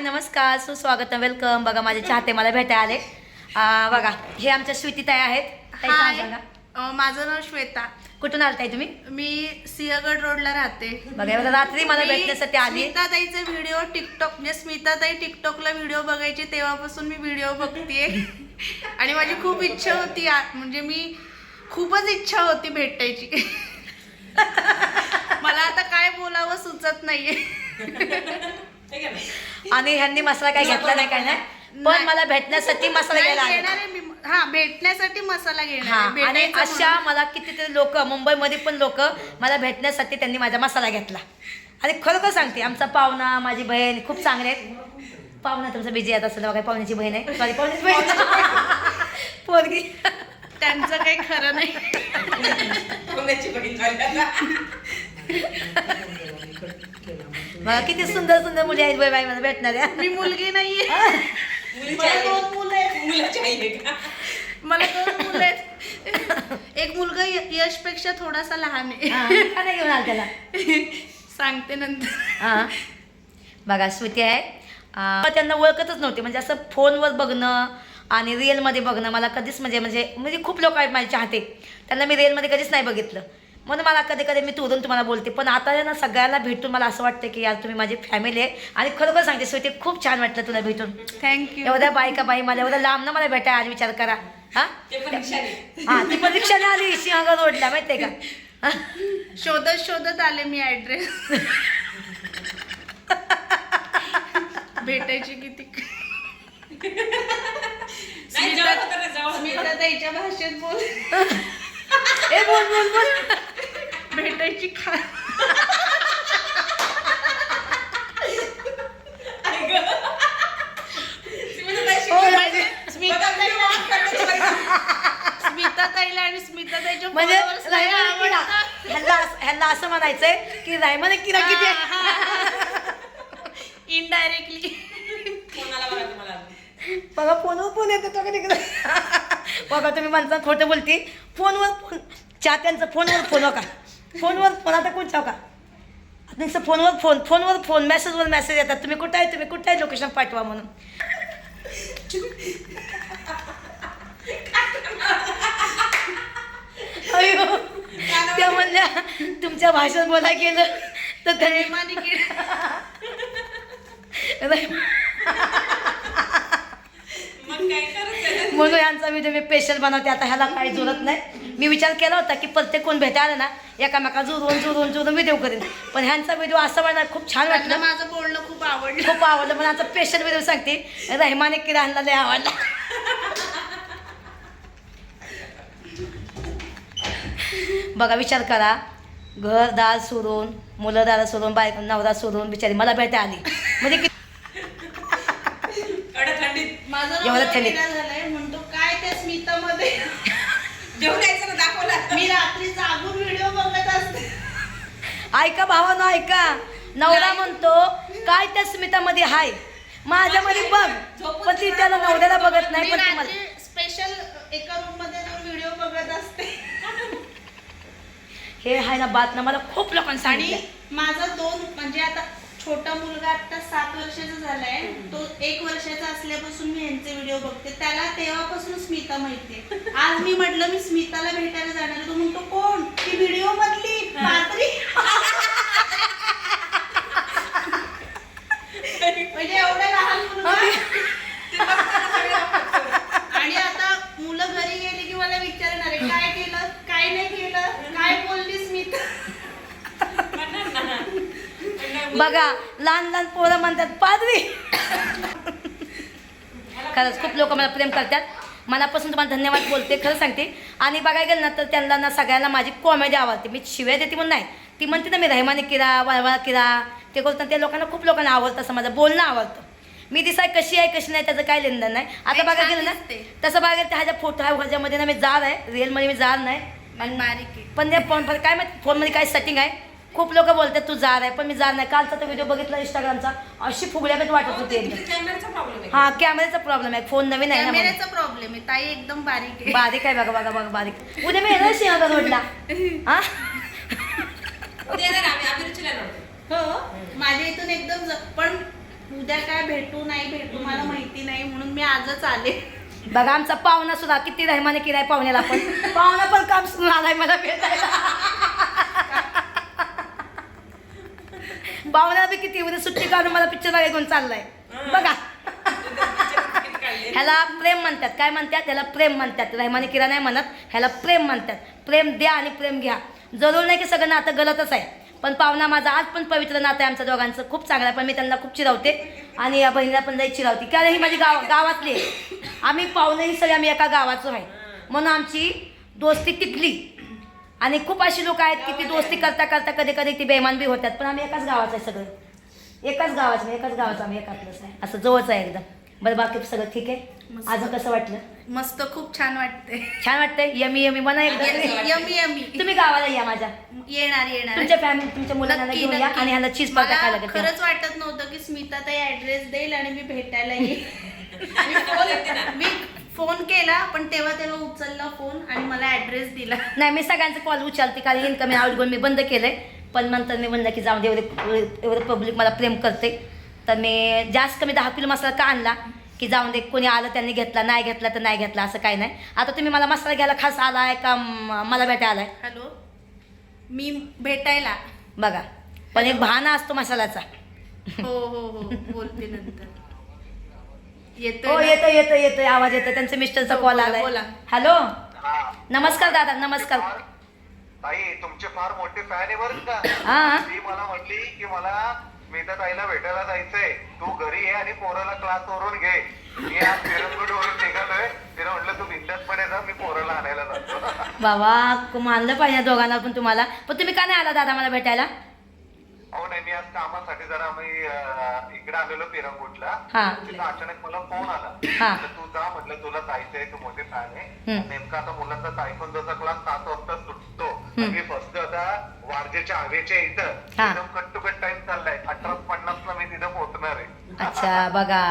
हाय नमस्कार सुस्वागत वेलकम बघा माझे चाहते मला भेटायला आले. आ, बघा हे आमच्या आहेत. ताई, हाय. अं, माझं नाव श्वेता. कुठून आलताय तुम्ही? मी सिंहगड रोडला राहते. बघा रात्री मला मी भेटण्यासाठी आली. स्मिताताईचे व्हिडिओ टिकटॉक म्हणजे स्मिताताई टिकटॉकला व्हिडिओ बघायची तेव्हापासून मी व्हिडिओ बघतेय. आणि माझी खूप इच्छा होती आ- म्हणजे मी खूपच इच्छा होती भेटायची. मला आता काय बोलावं सुचत नाहीये. आणि ह्यांनी मसाला काय घेतला नाही काय नाही? पण. मला भेटण्यासाठी मसाला घ्यायला नाही, आले. घेणार आहे मी हा भेटण्यासाठी मसाला घेणार हा आहे. आणि भेटायचं अशा. मला कितीतरी लोक मुंबईमध्ये पण लोक मला भेटण्यासाठी त्यांनी माझा मसाला घेतला. आणि खरोखर सांगते आमचा पाहुणा माझी बहीण खूप चांगले आहेत. पाहुणा तुमचा बिझी येत असेल बघा पाहुण्याची बहीण आहे. सॉरी पाहुण्याची बहीण पोरगी. त्यांचं काही खरं नाही. बघा किती सुंदर सुंदर मुली आहेत बाई बाई मला भेटणाऱ्या. मी मुलगी नाहीये. मला दोन मुलं आहेत. मला दोन मुलं आहेत. एक मुलगा य- यशपेक्षा थोडासा लहान आहे. हा, का नाही घेऊन आला त्याला. सांगते नंतर. हा. बघा स्मृती आहे. त्यांना ओळखतच नव्हते. म्हणजे असं फोनवर बघणं आणि रिअलमध्ये बघणं मला कधीच म्हणजे म्हणजे म्हणजे खूप लोक आहेत माझे चाहते त्यांना मी रिअलमध्ये कधीच नाही बघितलं. म्हणून मला कधी कधी मी तुरून तुम्हाला बोलते पण आता ना सगळ्यांना भेटून मला असं वाटतं की यार तुम्ही माझी फॅमिली आहे आणि खरोखर सांगते स्वीटी खूप छान वाटलं तुला भेटून. थँक्यू एवढ्या बायका बाई मला एवढं लांब ना मला भेटाय आज विचार करा. हा? हा ती परीक्षाने आली सिंहगड रोडला माहितीये का? हा? शोधत शोधत आले मी ऍड्रेस भेटायची किती? स्मिता ताईच्या भाषेत बोल. ए बोल बोल बोल. भेटायची खा हो, राजे. स्मिता स्मिता ताईला आणि स्मिता ताईच्या म्हणजे followers ला रायमाने किरा आवडतं. ह्यांना असं- म्हणायचंय की रायमाने किरा किती आहे? इनडायरेक्टली बघा फोनवर फोन येतो तो कधी बघा तुम्ही माणसं खोटं बोलती फोनवर फोन चात्यांचं फोनवर फोन हो का? फोनवर फोन आता हो का? नुसतं फोनवर फोन फोनवर फोन मेसेजवर मेसेज येतात. तुम्ही कुठं आहे? तुम्ही कुठं आहे? लोकेशन पाठवा म्हणून. अयो त्या म्हणल्या तुमच्या भाषेत बोला गेलं तर त्याने म्हणून यांचा व्हिडिओ मी स्पेशल बनवते. आता ह्याला काही जुळत नाही. मी विचार केला होता की प्रत्येक कोण भेटायला ना एकामेका जुळवून जुळवून जुळवून व्हिडिओ करेन. पण ह्यांचा व्हिडिओ असं मला खूप छान वाटलं. माझं बोलणं खूप आवडलं. खूप आवडलं. पण आता स्पेशल व्हिडिओ सांगते. रहमाने किराणला लय आवडला. बघा विचार करा. घर दार सोडून मुलं दार सोडून बायक नवरा सोडून बिचारी मला भेटायला आली. म्हणजे किती माझं एवढं थंडीत. झालाय म्हणतो काय त्या स्मितामध्ये? जेवण यायचं ना दाखवला मी रात्री जागून व्हिडिओ बघत असते. ऐका भावानं ऐका. नवरा म्हणतो काय त्या स्मितामध्ये हाय? माझ्यामध्ये बघ. पण ती त्याला नवऱ्याला बघत नाही पण तुम्हाला स्पेशल एका रूममध्ये जाऊन व्हिडिओ बघत असते. हे आहे ना बात ना मला खूप आणि सांगितलं माझा दोन म्हणजे आता छोटा मुलगा आता सात वर्षाचा झालाय. तो एक वर्षाचा असल्यापासून मी यांचे व्हिडिओ बघते. त्याला तेव्हापासून स्मिता माहितीये. आज मी म्हटलं मी स्मिताला भेटायला जाणार. तो म्हणतो कोण? ती व्हिडिओ मधली? मात्री म्हणजे एवढं लहान मुलगा? आणि आता मुलं घरी गेली की मला विचारणार आहे काय केलं? काय नाही केलं? काय बोलली स्मिता बघा लहान लहान पोरं म्हणतात पादरी. खरंच खूप लोक मला प्रेम करतात. मनापासून तुम्हाला धन्यवाद बोलते खरं सांगते. आणि बघायला गेलं ना तर त्यांना ना सगळ्यांना माझी कॉमेडी आवडते. मी शिव्या देते म्हणून नाही. ती म्हणते ना मी रहमाने किरा वळवळा किरा. ते करतो त्या लोकांना खूप लोकांना आवडतं असं माझं बोलणं आवडतं. मी दिसाय कशी आहे कशी नाही त्याचं काय लेनदेन नाही. आता छान गेलं ना. तसं बघायला त्या ह्याच्या फोटो ह्याच्यामध्ये ना मी जार आहे. रिअलमध्ये मी जार नाही. पण फोन काय माहिती फोनमध्ये काय सेटिंग आहे? खूप लोक बोलतात तू जार आहे पण मी जार नाही. कालचा तो व्हिडिओ बघितला इंस्टाग्रामचा अशी फुगल्यागत वाटत होती एकदम. कॅमेराचा प्रॉब्लेम आहे. हा कॅमेऱ्याचा प्रॉब्लेम आहे. फोन नवीन आहे ना म्हणून. प्रॉब्लेम आहे. ताई एकदम बारीक आहे. बारीक आहे बघा बघा बघा बारीक. उद्या मी येणार सिंहगड रोडला. हा? हो? माझ्या इथून एकदम ज- पण उद्या काय भेटू नाही भेटू मला माहिती नाही म्हणून मी आजच आले. बघा आमचा पाहुणा सुद्धा किती रहमाने केलाय पाहुण्याला पण. पाहुणा पण काम सुरू आलाय मला भेटायला. पाहुण्याला बी किती उद्या सुट्टी काढून मला पिक्चर बघायला घेऊन चाललाय. बघा. ह्याला प्रेम म्हणतात. काय म्हणतात? ह्याला प्रेम म्हणतात. रहमाने किरा नाही म्हणत. ह्याला प्रेम म्हणतात. प्रेम द्या आणि प्रेम घ्या. जरूर नाही की सगळं नातं गलतच आहे. पण पाहुणा माझा आज पण पवित्र नातं आहे आमच्या दोघांचं. खूप चांगलं आहे. पण मी त्यांना खूप चिरावते आणि या बहिणीला पण लई चिरावते कारण ही माझी गाव गावातली आहे. आम्ही पाहुणेही सगळे आम्ही एका गावाचो आहे. म्हणून आमची दोस्ती टिकली. आणि खूप अशी लोक आहेत की ती दोस्ती करता करता कधी कधी ती बेमान बी होतात. पण आम्ही एकाच गावाचं आहे सगळं. एकाच गावाचं एकाच गावाचं आम्ही एकातलंच आहे. असं जवळच आहे एकदम. बरं बाकी सगळं ठीक आहे. अजून कसं वाटलं? मस्त खूप छान वाटते छान वाटतंय? Yummy yummy. म्हणा एकदा तरी. Yummy yummy. तुम्ही गावाला या माझ्या. येणार येणार. तुमच्या फॅमिली तुमच्या मुलांना घेऊन या. आणि ह्याला चीज पार्टा मला खायला लागेल खरंच वाटत नव्हतं की स्मिता ताई ऍड्रेस देईल आणि मी भेटायला येईल. मी फोन मी केला पण तेव्हा तेव्हा उचलला फोन आणि मला ऍड्रेस दिला. नाही मी सगळ्यांचा कॉल उचलते कारण इनकमिंग आउट गोन मी बंद केलंय. पण नंतर मी म्हणलं की जाऊन दे एवढे एवढं पब्लिक मला प्रेम करते. तर मी जास्त कमी दहा किलो मसाला का आणला? की जाऊन दे कोणी आलं त्यांनी घेतला नाही घेतला तर नाही घेतला असं काही नाही. आता तुम्ही मला मसाला घ्यायला खास आलाय का? म- मला भेटायला आलाय हॅलो? मी भेटायला. बघा. पण एक बहाणा असतो मसाल्याचा. हो हो हो. बोलते नंतर. हो येतोय ना? येतो येतो येतोय. आवाज येतो त्यांच्या मिस्टरचा हो, कॉल बोला, आलाय. बोला. हॅलो हा. नमस्कार दादा. नमस्कार. ताई तुमचे फार मोठे फॅन आहे बरं का. हा ती मला म्हटली की मला मीता ताईला भेटायला जायचंय. तू घरी ये आणि पोराला क्लास वरून घे. मी आज पेरंगुड वरून निघालोय. तिला म्हटलं तू बिंदासपणे जा मी पोराला आणायला जातो. बाबा मानलं पाहिजे दोघांना पण तुम्हाला. पण तुम्ही का नाही आला दादा मला भेटायला? अहो नाही मी आज कामासाठी जरा अं, इकडे आलेलो पेरंगुटला हा. तिथं अचानक मला फोन आला हा. म्हटलं, तू जा म्हटलं तुला जायचंय तू मोठे फॅन आहे हम्म. नेमका आता मुलांचा तायकोंदोचा क्लास सात वाजता सुटतो. मी फर्स्ट आता वारजेच्या हवेच्या इथं हा. एकदम कट टू कट टाइम चाललाय अठरा पन्नास ला मी तिथं पोहोचणार आहे अच्छा बघा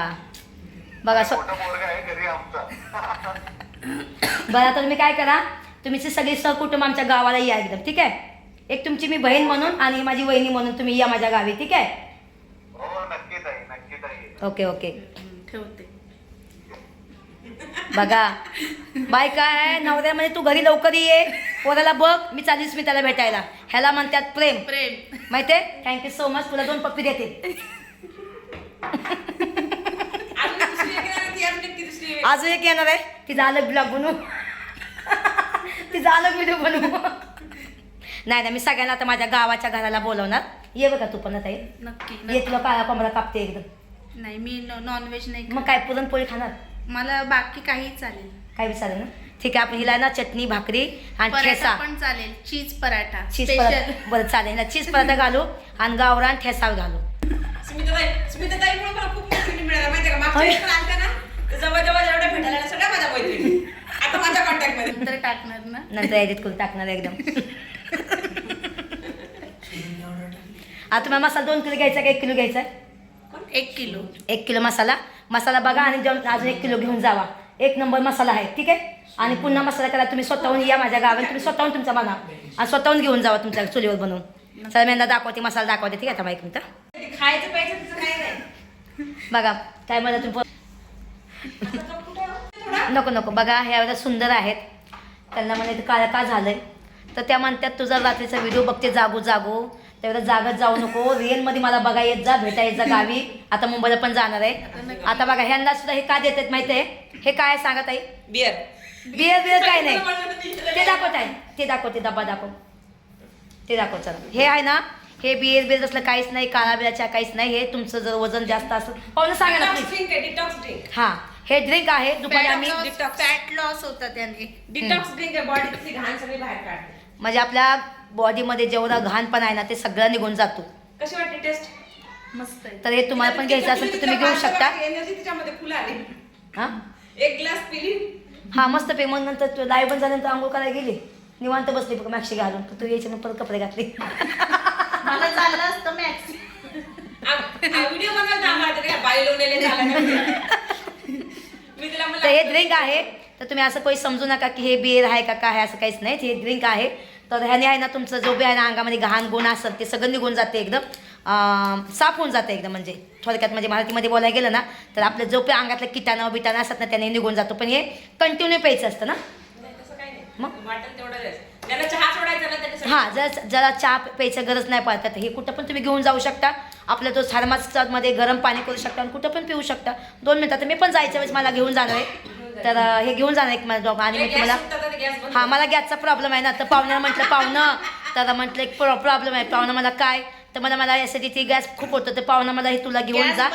बघा स्व मोठा पोरगा आहे घरी आमचा बरं आता तुम्ही काय करा तुमची सगळी सहकुटुंब आमच्या गावाला या एकदम ठीक आहे एक तुमची मी बहीण म्हणून आणि माझी वहिनी म्हणून तुम्ही या माझ्या गावी ठीक आहे? हो नक्कीच आहे नक्कीच आहे. Okay okay. ठेवते. बघा. बाय काय नवऱ्यामध्ये तू घरी लवकर ये. पोराला बघ. मी चालीस मी त्याला भेटायला. ह्याला म्हणतात प्रेम. प्रेम. माहितीये थँक्यू सो मच तुला दोन पप्पी देते. अजून दुसरी एक येणार, ती दुसरी. अजून एक येणार आहे. तिचा अलग ब्लॉग बनवू. तिचा अलग व्हिडिओ बनवू. नाही नाही मी सगळ्यांना आता माझ्या गावाच्या घराला बोलवणार. ये बघा तू पण आता ये. नक्की ये नक्की. तुला काळा कोंबडा कापते एकदम. नाही मी नॉनव्हेज नाही मग काय पुरणपोळी खाणार. मला बाकी काही चालेल. काय विचारेल ना? ठीक आहे आपण हिला ना चटणी भाकरी आणि पराठा ठेसा. पण चालेल. Cheese paratha. Cheese special paratha बरं चालेल हिला चीज पराठा घालू आणि गावरान ठेसाव घालू. स्मिताताई स्मिताताईमुळे मला खूप मैत्रिणी मिळाल्या माहितीये का? मागच्या होय. वेळेस पण आलत्या ना? तर जवळ जवळ जेवढ्या भेटायला आल्या, सगळ्या माझ्या मैत्रिणी. आता माझ्या कॉन्टॅक्टमध्ये. नंतर टाकणार ना? नंतर एडिट करून टाकणार एकदम. आता तुम्हाला मसाला दोन किलो घ्यायचा का एक किलो घ्यायचा? एक किलो. एक किलो मसाला. मसाला बघा आणि जाऊन अजून एक किलो घेऊन जावा. एक नंबर मसाला आहे ठीक आहे? आणि पुन्हा मसाला करा तुम्ही स्वतःहून या माझ्या गावात. तुम्ही स्वतःहून तुमचा बनवा आणि स्वतःहून घेऊन जावा तुमच्या चुलीवर बनवून. चला मी यांना दाखवते मसाला दाखवते ठीक आहे? आता माहिती मिनिटं. खायचं नाही. बघा काय म्हणा तुम्ही? नको नको. बघा ह्या वेळेला सुंदर आहेत. त्यांना म्हणे काळं का झालंय? तर त्या म्हणतात तुझा रात्रीचा व्हिडिओ बघते जागो जागो. त्यावेळेला जागत जाऊ नको रिअलमध्ये मला बघा येत जा भेटा येत जा गावी. आता मुंबईला पण जाणार आहे. आता बघा ह्यांना सुद्धा हे का देतात माहिती आहे हे काय सांगत आहे बिअर. बिअर बिअर काय नाही. ते दाखवत आहे. ते दाखवते डब्बा दाखव. ते दाखव चला. हे आहे ना हे बिअर बिअर असलं काहीच नाही काळा बिळाच्या काहीच नाही. हे तुमचं जर वजन जास्त असेल पाहून सांगा ना प्लीज हां हे ड्रिंक आहे. दुपारी आम्ही फॅट लॉस होता त्याने. डिटॉक्स ड्रिंक आहे घाण सगळी बाहेर काढते. म्हणजे आपल्या बॉडीमध्ये जेवढा घाण आहे ना ते सगळं निघून जातो. कशी वाटते टेस्ट मस्त आहे. तर हे तुम्हाला पण घ्यायचं असेल तर तुम्ही घेऊ शकता. एनर्जी तिच्यामध्ये फुल आली. हां? एक ग्लास पिली. हा मस्त पे. मग नंतर लाईव्ह पण झाल्यानंतर आंघोळ करायला गेली. निवांत बसली बघ मॅक्सी घालून. तर तू यायची मग परत कपडे घातले. मला चाललं असतं मॅक्स व्हिडिओ तर हे ड्रिंक आहे. तर तुम्ही असं काही समजू नका की हे बिअर आहे का काय असं काहीच नाही. हे ड्रिंक आहे. तर ह्याने आहे ना तुमचं जो बी आहे ना अंगामध्ये घाण गुण असेल ते सगळं निघून जाते एकदम. साफ होऊन जातं एकदम म्हणजे. थोडक्यात म्हणजे मराठीमध्ये बोलायला गेलं ना तर आपलं जो काही अंगातलं किटाणं बिटाणं असतात ना त्याने निघून जातो. पण हे कंटिन्यू प्यायचं असतं ना. मग? हां जर जरा चहा प्यायचं गरज नाही पडत. तर हे कुठं पण तुम्ही घेऊन जाऊ शकता. आपल्या तो थर्मासमध्ये गरम पाणी करू शकता आणि कुठं पण पिऊ शकता. दोन मिनिटात मी पण जायच्या वेळेस मला घेऊन जाणार आहे. तर हे घेऊन जाणार एक मला डॉग. आणि ते मग तुम्हाला हा मला गॅसचा प्रॉब्लेम आहे ना. तर पाहुण्याला म्हटलं पाहुणं तर म्हटलं एक प्रॉब्लेम आहे. पाहुणं मला काय? तर मला मला ॲसिडिटी गॅस खूप होतं. तर पाहुणं मला हे तुला घेऊन गॅस जा.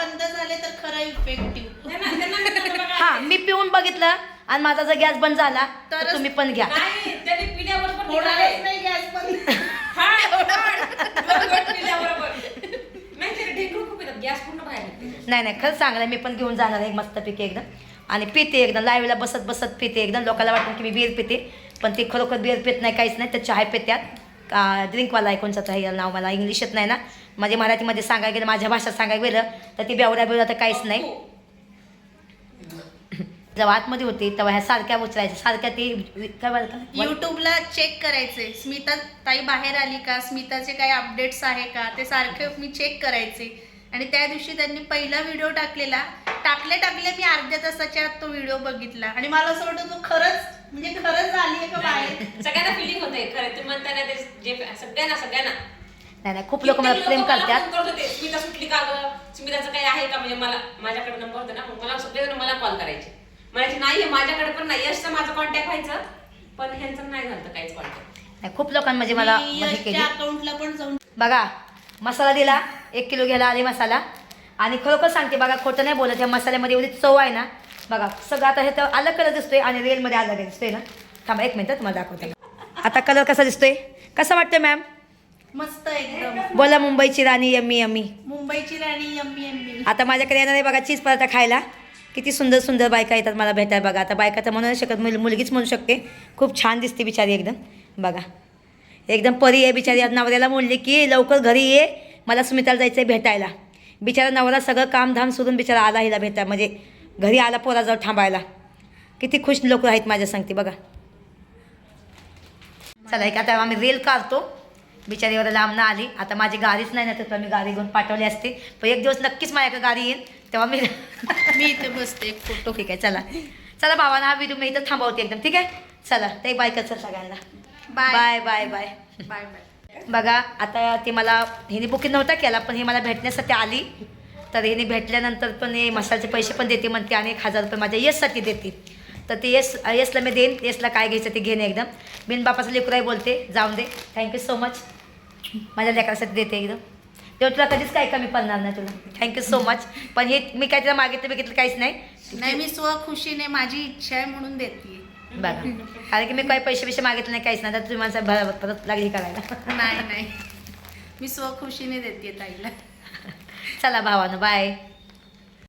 हा मी पिऊन बघितलं आणि माझा जर गॅस बंद झाला तर तुम्ही पण घ्या. नाही. नाही ढेकूळ खूप येतात. गॅस पूर्ण बाहेर निघते. नाही खरंच चांगलं मी पण घेऊन जाणार आहे मस्तपैकी एकदम आणि पिते एकदम लाईव्हला बसत बसत पिते एकदम लोकांना वाटतं की मी बिअर पिते. पण ते खरोखर बिअर पित नाही काहीच नाही. तर चहा पित्यात. का ड्रिंकवाला आहे कोणचं आहे नाव मला इंग्लिश येत नाही ना. म्हणजे मराठीमध्ये सांगायला गेलं माझ्या भाषेत सांगायला गेलं तर ती बेवड्या बेवड्या तर काहीच नाही. जेव्हा आतमध्ये होती तेव्हा ह्या सारख्या उचलायच्या. सारख्या ते काय बोलतात युट्यूबला चेक करायचे. स्मिता ताई बाहेर आली का? स्मिताचे काही अपडेट्स आहे का? ते सारखे मी चेक करायचे. आणि त्या दिवशी त्यांनी पहिला व्हिडिओ टाकलेला. टाकले टाकले मी अर्ध्या तासाच्या आत तो व्हिडिओ बघितला. आणि मला असं वाटतं तो खरंच म्हणजे खरंच झाली आहे का बाहेर? सगळ्यांना फिलिंग होते खरं ते म्हणताना ते जे सगळ्यांना सगळ्यांना. नाही नाही. खूप लोक मला प्रेम करतात. स्मिता सुटली का गं? स्मिताचं काही आहे का? म्हणजे मला माझ्याकडे नंबर होता ना. मला सगळेजण मला कॉल करायचे. म्हणायचे नाही माझ्याकडे पण नाही. यशचं माझं कॉन्टॅक्ट व्हायचं पण ह्यांचं नाही झालं काहीच कॉन्टॅक्ट नाही खूप लोकांनी म्हणजे मला मी म्हणजे यशच्या केली. अकाउंटला पण जाऊन बघा मसाला दिला एक किलो घ्यायला आले मसाला. आणि खरोखर सांगते बघा खोटं नाही बोलत या मसाल्यामध्ये एवढी चव आहे ना. बघा सगळं आता हे तर अलग कलर दिसतोय आणि रिअलमध्ये अलग दिसतोय ना. थांबा एक मिनिट तुम्हाला दाखवते. आता कलर कसा दिसतोय? कसा वाटतोय मॅम मस्त एकदम. बोला मुंबईची राणी यम्मी यम्मी. मुंबईची राणी यम्मी यम्मी. आता माझ्याकडे येणार आहे बघा चीज पराठा खायला. किती सुंदर सुंदर बायका येतात मला भेटायला बघा. आता बायका तर म्हणू नाही शकत मुल मुलगीच म्हणू शकते. खूप छान दिसते बिचारी एकदम. बघा. एकदम परी आहे बिचारी. नवऱ्याला म्हणली की लवकर घरी ये. मला सुमिताला जायचं आहे भेटायला. बिचारा नवरा सगळं कामधाम सोडून बिचारा आला हिला भेटा म्हणजे घरी आला पोराजवळ थांबायला. किती खुश लोक आहेत माझ्या सांगते. बघा. चला एक आता आम्ही रील काढतो. बिचारीवर लांब ना आली. आता माझी गाडीच नाही ना तर मी गाडी घेऊन पाठवली असते. पण एक दिवस नक्कीच माझ्याकडे गाडी येईल. तेव्हा मी मी इथे बसते एक फोटो. ठीक आहे चला. चला भावाना हा व्हिडिओ मी इथं थांबवते एकदम ठीक आहे? चला ते बाय कर सगळ्यांना. Bye bye bye bye bye bye बघा आता ते मला हिने बुकिंग नव्हता केला पण हे मला भेटण्यासाठी आली. तर हिने भेटल्यानंतर पण हे मसाल्याचे पैसे पण देते म्हणते आणि एक हजार रुपये माझ्या येससाठी देते. तर ते येस येसला मी देईन. येसला काय घ्यायचं ते घेईन एकदम. बिन बापाचं लेकराही बोलते. जाऊन दे. थँक्यू सो मच माझ्या लेकरासाठी देते एकदम. तेव्हा तुला कधीच काही कमी पडणार नाही तुला. थँक्यू सो मच पण हे मी काय तिला मागितलं बघितलं काहीच नाही. नाही मी स्वखुशीने माझी इच्छा आहे म्हणून देते बघा. कारण की मी काही पैसे पैसे मागितले नाही काहीच नाही. तर तुम्ही माझं भर परत लागली करायला. नाही नाही. मी स्वखुशीने देते ताईला. चला भावानं बाय